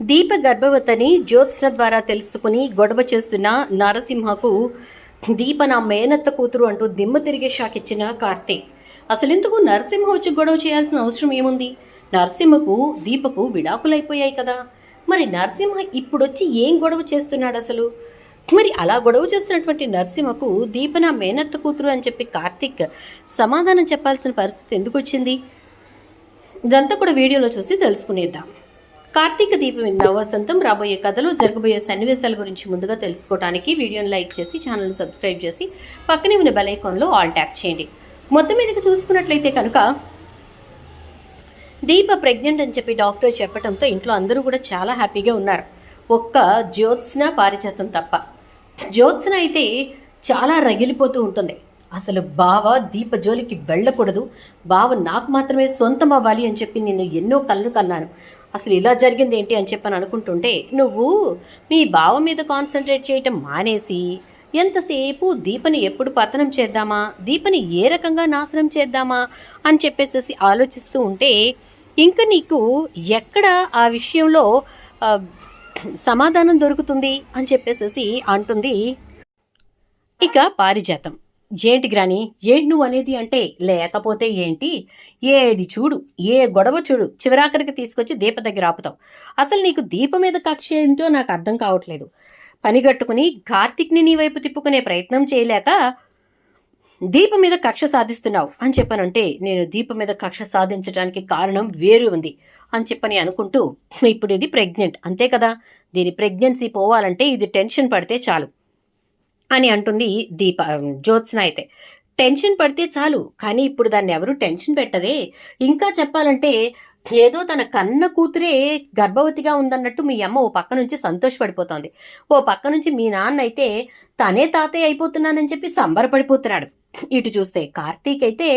దీప గర్భవతిని జ్యోత్స్న ద్వారా తెలుసుకుని గొడవ చేస్తున్న నరసింహకు దీప నా మేనత్త కూతురు అంటూ దిమ్మ తిరిగే షాక్ ఇచ్చిన కార్తీక్ అసలెందుకు నరసింహ వచ్చి గొడవ చేయాల్సిన అవసరం ఏముంది? నరసింహకు దీపకు విడాకులైపోయాయి కదా. మరి నరసింహ ఇప్పుడొచ్చి ఏం గొడవ చేస్తున్నాడు అసలు? మరి అలా గొడవ చేస్తున్నటువంటి నరసింహకు దీప నా మేనత్త కూతురు అని చెప్పి కార్తీక్ సమాధానం చెప్పాల్సిన పరిస్థితి ఎందుకు వచ్చింది ఇదంతా కూడా వీడియోలో చూసి తెలుసుకునేద్దాం. కార్తీక దీపం ఇంద వసంతం రాబోయే కథలో జరగబోయే సన్నివేశాల గురించి ముందుగా తెలుసుకోవడానికి వీడియోని లైక్ చేసి ఛానల్ని సబ్స్క్రైబ్ చేసి పక్కనే ఉన్న బెల్ ఐకాన్లో ఆల్ ట్యాప్ చేయండి. మొత్తం మీదకి చూసుకున్నట్లయితే కనుక దీప ప్రెగ్నెంట్ అని చెప్పి డాక్టర్ చెప్పడంతో ఇంట్లో అందరూ కూడా చాలా హ్యాపీగా ఉన్నారు. ఒక్క జ్యోత్స్న పారిజాతం తప్ప. జ్యోత్స్న అయితే చాలా రగిలిపోతూ ఉంటుంది. అసలు బావ దీప జోలికి వెళ్ళకూడదు. బావ నాకు మాత్రమే సొంతం అవ్వాలి అని చెప్పి నేను ఎన్నో కళ్ళు కన్నాను. అసలు ఇలా జరిగింది ఏంటి అని చెప్పని అనుకుంటుంటే నువ్వు మీ బావ మీద కాన్సన్ట్రేట్ చేయటం మానేసి ఎంతసేపు దీపని ఎప్పుడు పతనం చేద్దామా? దీపని ఏ రకంగా నాశనం చేద్దామా? అని చెప్పేసేసి ఆలోచిస్తూ ఉంటే ఇంకా నీకు ఎక్కడ ఆ విషయంలో సమాధానం దొరుకుతుంది అని చెప్పేసేసి అంటుంది. ఇక పారిజాతం. ఏంటి గ్రాని? ఏంటి నువ్వు అనేది అంటే లేకపోతే ఏంటి? ఏది చూడు ఏ గొడవ చూడు చివరాఖరికి తీసుకొచ్చి దీప దగ్గర ఆపుతావు. అసలు నీకు దీప మీద కక్ష ఏంటో నాకు అర్థం కావట్లేదు. పనిగట్టుకుని కార్తిక్ని నీ వైపు తిప్పుకునే ప్రయత్నం చేయలేక దీప మీద కక్ష సాధిస్తున్నావు అని చెప్పనంటే నేను దీప మీద కక్ష సాధించడానికి కారణం వేరు ఉంది అని చెప్పని అనుకుంటూ ఇప్పుడు ఇది ప్రెగ్నెంట్ అంతే కదా? దీని ప్రెగ్నెన్సీ పోవాలంటే ఇది టెన్షన్ పడితే చాలు. అని అంటుంది దీప జ్యోత్స్న అయితే. టెన్షన్ పడితే చాలు కానీ ఇప్పుడు దాన్ని ఎవరు టెన్షన్ పెట్టరే? ఇంకా చెప్పాలంటే ఏదో తన కన్న కూతురే గర్భవతిగా ఉందన్నట్టు మీ అమ్మ ఓ పక్క నుంచి సంతోషపడిపోతోంది. ఓ పక్క నుంచి మీ నాన్న అయితే తనే తాతయ్య అయిపోతున్నానని చెప్పి సంబరపడిపోతున్నాడు. ఇటు చూస్తే కార్తీక్ అయితే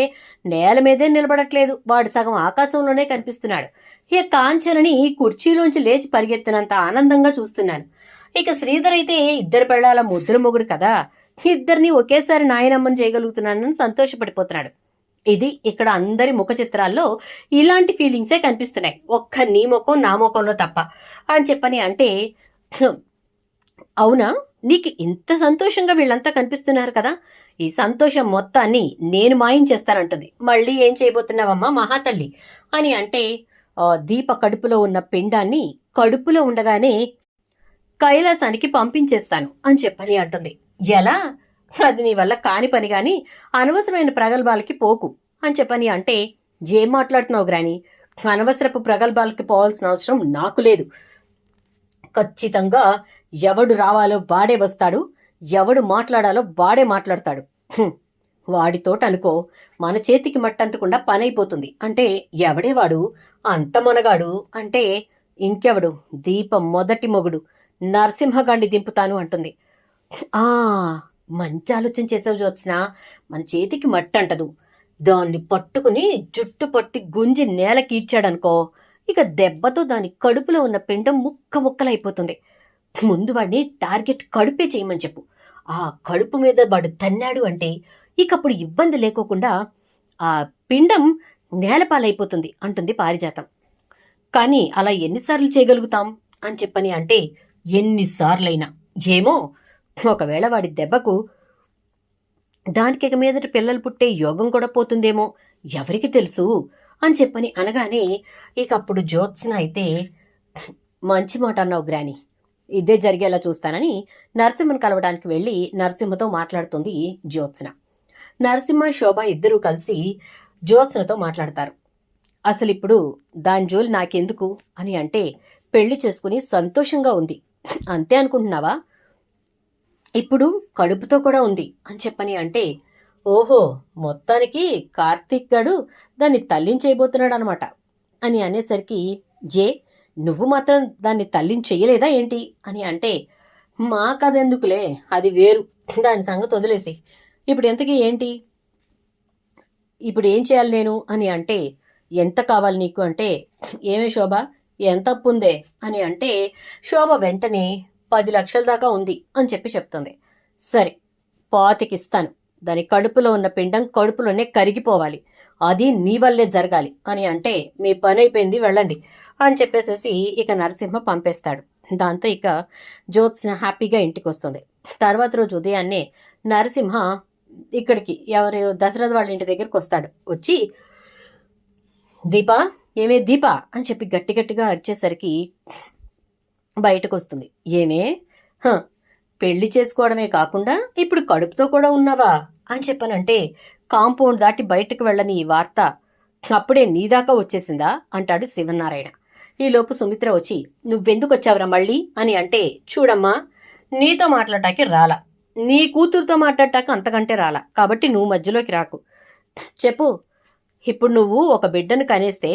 నేల మీదే నిలబడట్లేదు. వాడు సగం ఆకాశంలోనే కనిపిస్తున్నాడు. ఇక కాంచనని కుర్చీలోంచి లేచి పరిగెత్తినంత ఆనందంగా చూస్తున్నాను. ఇక శ్రీధర్ అయితే ఇద్దరు పెళ్ళాల ముద్దుల మొగుడు కదా. ఇద్దరిని ఒకేసారి నాయనమ్మని చేయగలుగుతున్నానని సంతోషపడిపోతున్నాడు. ఇది ఇక్కడ అందరి ముఖ చిత్రాల్లో ఇలాంటి ఫీలింగ్సే కనిపిస్తున్నాయి. ఒక్క నీ ముఖం నా ముఖంలో తప్ప. అని చెప్పని అంటే అవునా? నీకు ఇంత సంతోషంగా వీళ్ళంతా కనిపిస్తున్నారు కదా. ఈ సంతోషం మొత్తాన్ని నేను మాయించేస్తానంటుంది మళ్ళీ ఏం చేయబోతున్నావమ్మా మహాతల్లి? అని అంటే దీప కడుపులో ఉన్న పిండాన్ని కడుపులో ఉండగానే కైలాసానికి పంపించేస్తాను అని చెప్పని అంటుంది. ఎలా? అది నీ వల్ల కాని పని గాని అనవసరమైన ప్రగల్భాలకి పోకు అని చెప్పని అంటే ఏం మాట్లాడుతున్నావు గ్రాని? అనవసరపు ప్రగల్భాలకి పోవాల్సిన అవసరం నాకు లేదు. ఖచ్చితంగా ఎవడు రావాలో వాడే వస్తాడు ఎవడు మాట్లాడాలో వాడే మాట్లాడతాడు. వాడితోట అనుకో మన చేతికి మట్టంటకుండా పని అయిపోతుంది అంటే ఎవడే వాడు అంత మొనగాడు. అంటే ఇంకెవడు? దీపం మొదటి మొగుడు. నరసింహగాండి దింపుతాను అంటుంది. ఆ మంచి ఆలోచన చేసావు జ్యోత్స్న. మన చేతికి మట్టి అంటదు. దాన్ని పట్టుకుని జుట్టు పట్టి గుంజి నేలకి ఇచ్చాడనుకో ఇక దెబ్బతో దాని కడుపులో ఉన్న పిండం ముక్క ముక్కలైపోతుంది. ముందు వాడిని టార్గెట్ కడుపే చేయమని చెప్పు. ఆ కడుపు మీద వాడు తన్నాడు అంటే ఇకప్పుడు ఇబ్బంది లేకోకుండా ఆ పిండం నేలపాలైపోతుంది అంటుంది పారిజాతం. కానీ అలా ఎన్నిసార్లు చేయగలుగుతాం అని చెప్పని అంటే ఎన్నిసార్లైనా. ఏమో ఒకవేళ వాడి దెబ్బకు దానికి ఇక మీదట పిల్లలు పుట్టే యోగం కూడా పోతుందేమో ఎవరికి తెలుసు? అని చెప్పని అనగానే ఇక అప్పుడు జ్యోత్స్న అయితే మంచి మాట అన్నావు గ్రాని. ఇదే జరిగేలా చూస్తానని నరసింహను కలవడానికి వెళ్ళి నరసింహతో మాట్లాడుతుంది జ్యోత్స్న. నరసింహ శోభ ఇద్దరూ కలిసి జ్యోత్స్నతో మాట్లాడతారు. అసలు ఇప్పుడు దాని జోలి నాకెందుకు? అని అంటే పెళ్ళి చేసుకుని సంతోషంగా ఉంది. అంతే అనుకుంటున్నావా? ఇప్పుడు కడుపుతో కూడా ఉంది అని చెప్పని అంటే ఓహో మొత్తానికి కార్తీక్ గడు దాన్ని తల్లించేయబోతున్నాడు అనమాట అని అనేసరికి జే నువ్వు మాత్రం దాన్ని తల్లించెయ్యలేదా ఏంటి? అని అంటే మా కదెందుకులే అది వేరు. దాని సంగతి వదిలేసి ఇప్పుడు ఎంతకీ ఏంటి? ఇప్పుడు ఏం చేయాలి నేను? అని అంటే ఎంత కావాలి నీకు? అంటే ఏమే శోభ? ఎంత అప్పు ఉందే అని అంటే శోభ వెంటనే పది లక్షల దాకా ఉంది అని చెప్పి చెప్తుంది. సరే పాతికిస్తాను. దాని కడుపులో ఉన్న పిండం కడుపులోనే కరిగిపోవాలి. అది నీ వల్లే జరగాలి అని అంటే మీ పని అయిపోయింది వెళ్ళండి అని చెప్పేసేసి ఇక నరసింహ పంపేస్తాడు. దాంతో ఇక జ్యోత్స్న హ్యాపీగా ఇంటికి వస్తుంది తర్వాత రోజు ఉదయాన్నే నరసింహ ఇక్కడికి ఎవరు దశరథ వాళ్ళ ఇంటి దగ్గరికి వస్తాడు. వచ్చి దీప ఏమే దీప అని చెప్పి గట్టి గట్టిగా అరిచేసరికి బయటకు వస్తుంది ఏమే? హ, పెళ్ళి చేసుకోవడమే కాకుండా ఇప్పుడు కడుపుతో కూడా ఉన్నావా అని చెప్పానంటే కాంపౌండ్ దాటి బయటకు వెళ్ళని ఈ వార్త అప్పుడే నీ దాకా వచ్చేసిందా అంటాడు శివనారాయణ ఈలోపు సుమిత్ర వచ్చి నువ్వెందుకు వచ్చావురా మళ్ళీ? అని అంటే చూడమ్మా నీతో మాట్లాడటానికి రాలా. నీ కూతురుతో మాట్లాడటానికి అంతకంటే రాలా. కాబట్టి నువ్వు మధ్యలోకి రాకు. చెప్పు ఇప్పుడు నువ్వు ఒక బిడ్డను కనేస్తే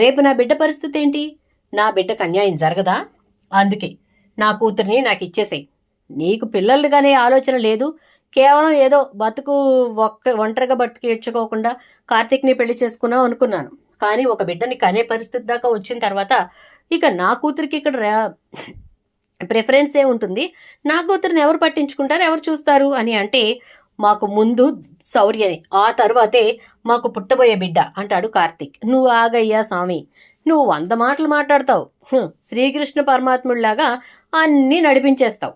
రేపు నా బిడ్డ పరిస్థితి ఏంటి? నా బిడ్డకు అన్యాయం జరగదా? అందుకే నా కూతుర్ని నాకు ఇచ్చేసేయి. నీకు పిల్లలుగానే ఆలోచన లేదు. కేవలం ఏదో బతుకు ఒక్క ఒంటరిగా బతుకు ఇడ్చుకోకుండా కార్తీక్ని పెళ్ళి చేసుకున్నావు అనుకున్నాను. కానీ ఒక బిడ్డని కనే పరిస్థితి దాకా వచ్చిన తర్వాత ఇక నా కూతురికి ఇక్కడ ప్రిఫరెన్సే ప్రిఫరెన్స్ ఏ ఉంటుంది. నా కూతురిని ఎవరు పట్టించుకుంటారు? ఎవరు చూస్తారు? అని అంటే మాకు ముందు శౌర్యని ఆ తర్వాతే మాకు పుట్టబోయే బిడ్డ అంటాడు కార్తిక్. నువ్వు ఆగయ్యా స్వామి నువ్వు వంద మాటలు మాట్లాడతావు. శ్రీకృష్ణ పరమాత్ముడిలాగా అన్నీ నడిపించేస్తావు.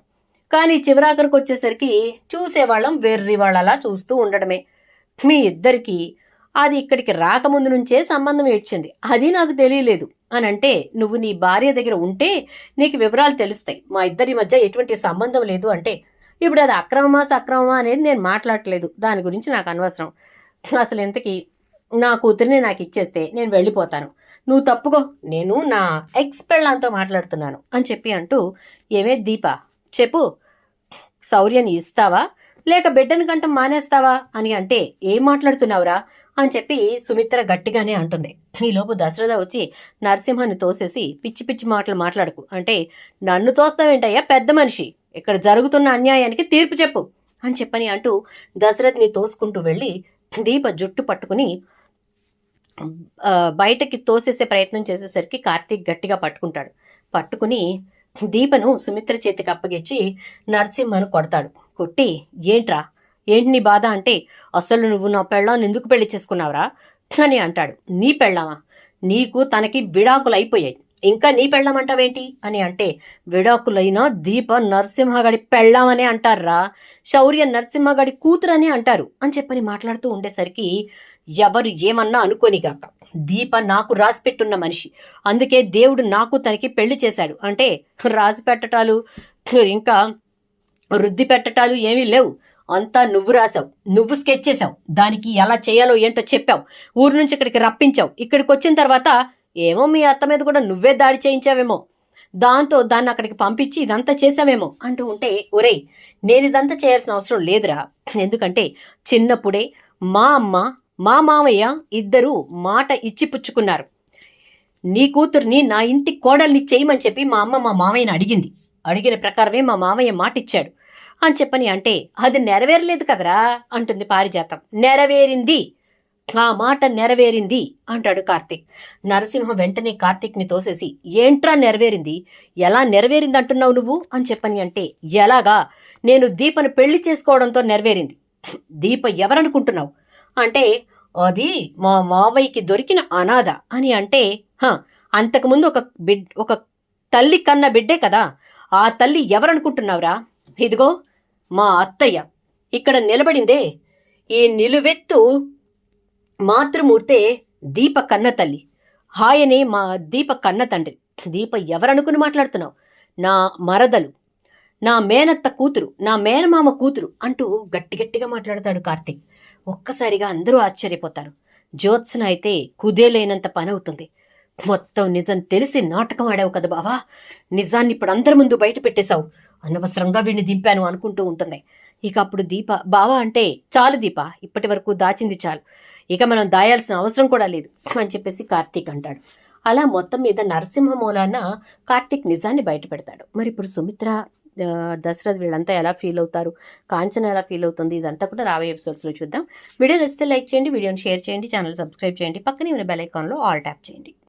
కానీ చివరాఖరికి వచ్చేసరికి చూసేవాళ్ళం వెర్రి వాళ్ళలా చూస్తూ ఉండడమే. మీ ఇద్దరికి అది ఇక్కడికి రాకముందు నుంచే సంబంధం ఏడ్చింది. అది నాకు తెలియలేదు. అని అంటే నువ్వు నీ భార్య దగ్గర ఉంటే నీకు వివరాలు తెలుస్తాయి. మా ఇద్దరి మధ్య ఎటువంటి సంబంధం లేదు అంటే ఇప్పుడు అది అక్రమమా సక్రమమా అనేది నేను మాట్లాడట్లేదు. దాని గురించి నాకు అనవసరం. అసలు ఇంతకీ నా కూతురిని నాకు ఇచ్చేస్తే నేను వెళ్ళిపోతాను. నువ్వు తప్పుకో. నేను నా ఎక్స్ పెళ్ళాంతో మాట్లాడుతున్నాను అని చెప్పి అంటూ ఏమే దీప చెప్పు. శౌర్యని ఇస్తావా? లేక బిడ్డను కంటం మానేస్తావా అని అంటే ఏం మాట్లాడుతున్నావురా అని చెప్పి సుమిత్ర గట్టిగానే అంటుంది. ఈలోపు దశరథ వచ్చి నరసింహాన్ని తోసేసి పిచ్చి పిచ్చి మాటలు మాట్లాడుకు. అంటే నన్ను తోస్తావేంటయ్యా? పెద్ద మనిషి. ఇక్కడ జరుగుతున్న అన్యాయానికి తీర్పు చెప్పు అని చెప్పని అంటూ దశరథ్ని తోసుకుంటూ వెళ్ళి దీప జుట్టు పట్టుకుని బయటకి తోసేసే ప్రయత్నం చేసేసరికి కార్తీక్ గట్టిగా పట్టుకుంటాడు. పట్టుకుని దీపను సుమిత్ర చేతికి అప్పగించి నరసింహను కొడతాడు. కొట్టి ఏంట్రా? ఏంటి నీ బాధ అంటే అసలు నువ్వు నా పెళ్ళాన్ని ఎందుకు పెళ్ళి చేసుకున్నావురా? అని అంటాడు. నీ పెళ్ళామా? నీకు తనకి విడాకులు అయిపోయాయి. ఇంకా నీ పెళ్ళమంటావేంటి? అని అంటే విడాకులైన దీప నరసింహగడి పెళ్ళామనే అంటారా శౌర్య నరసింహగడి కూతురనే అంటారు అని చెప్పని మాట్లాడుతూ ఉండేసరికి ఎవరు ఏమన్నా అనుకోనిగాక దీప నాకు రాసి పెట్టున్న మనిషి అందుకే దేవుడు నాకు తనకి పెళ్ళి చేశాడు. అంటే రాసి పెట్టటాలు ఇంకా వృద్ధి పెట్టటాలు ఏమీ లేవు. అంతా నువ్వు రాసావు నువ్వు స్కెచ్ చేసావు దానికి ఎలా చేయాలో ఏంటో చెప్పావు. ఊరు నుంచి ఇక్కడికి రప్పించావు. ఇక్కడికి వచ్చిన తర్వాత ఏమో మీ అత్త మీద కూడా నువ్వే దాడి చేయించావేమో. దాంతో దాన్ని అక్కడికి పంపించి ఇదంతా చేసావేమో అంటూ ఉంటే ఒరేయ్ నేను ఇదంతా చేయాల్సిన అవసరం లేదురా. ఎందుకంటే చిన్నప్పుడే మా అమ్మ మా మామయ్య ఇద్దరూ మాట ఇచ్చి పుచ్చుకున్నారు. నీ కూతుర్ని నా ఇంటి కోడల్ని చేయమని చెప్పి మా అమ్మ మా మామయ్యని అడిగింది. అడిగిన ప్రకారమే మా మామయ్య మాట ఇచ్చాడు అని చెప్పని అంటే అది నెరవేరలేదు కదరా అంటుంది పారిజాతం. నెరవేరింది. ఆ మాట నెరవేరింది అంటాడు కార్తీక్. నరసింహ వెంటనే కార్తీక్ని తోసేసి ఏంట్రా నెరవేరింది? ఎలా నెరవేరింది అంటున్నావు నువ్వు? అని చెప్పని అంటే ఎలాగా? నేను దీపను పెళ్ళి చేసుకోవడంతో నెరవేరింది. దీప ఎవరనుకుంటున్నావు? అంటే అది మా మావయ్యకి దొరికిన అనాథ. అని అంటే హ అంతకుముందు ఒక బిడ్ ఒక తల్లి కన్న బిడ్డే కదా ఆ తల్లి ఎవరనుకుంటున్నావురా? ఇదిగో మా అత్తయ్య ఇక్కడ నిలబడిందే. ఈ నిలువెత్తు మాతృమూర్తే దీప కన్న తల్లి హాయనే మా దీప కన్న తండ్రి దీప ఎవరనుకుని మాట్లాడుతున్నావు? నా మరదలు. నా మేనత్త కూతురు నా మేనమామ కూతురు అంటూ గట్టి గట్టిగా మాట్లాడతాడు కార్తీక్. ఒక్కసారిగా అందరూ ఆశ్చర్యపోతారు. జ్యోత్స్న అయితే కుదేలేనంత పని అవుతుంది మొత్తం నిజం తెలిసి నాటకం ఆడావు కదా బావా. నిజాన్ని ఇప్పుడు అందరి ముందు బయట పెట్టేశావు. అనవసరంగా వీడిని దింపాను అనుకుంటూ ఉంటుంది. ఇక అప్పుడు దీప బావా అంటే చాలు దీప ఇప్పటి వరకు దాచింది చాలు. ఇక మనం దాయాల్సిన అవసరం కూడా లేదు అని చెప్పేసి కార్తీక్ అంటాడు. అలా మొత్తం మీద నరసింహ మూలాన కార్తీక్ నిజాన్ని బయటపెడతాడు. మరి ఇప్పుడు సుమిత్ర దశరథ్ వీళ్ళంతా ఎలా ఫీల్ అవుతారు? కాంచన ఎలా ఫీల్ అవుతుంది? ఇదంతా కూడా రాబోయే ఎపిసోడ్స్లో చూద్దాం. వీడియో నచ్చితే లైక్ చేయండి వీడియోని షేర్ చేయండి ఛానల్ సబ్స్క్రైబ్ చేయండి. పక్కనే ఉన్న బెల్ ఐకాన్లో ఆల్ ట్యాప్ చేయండి.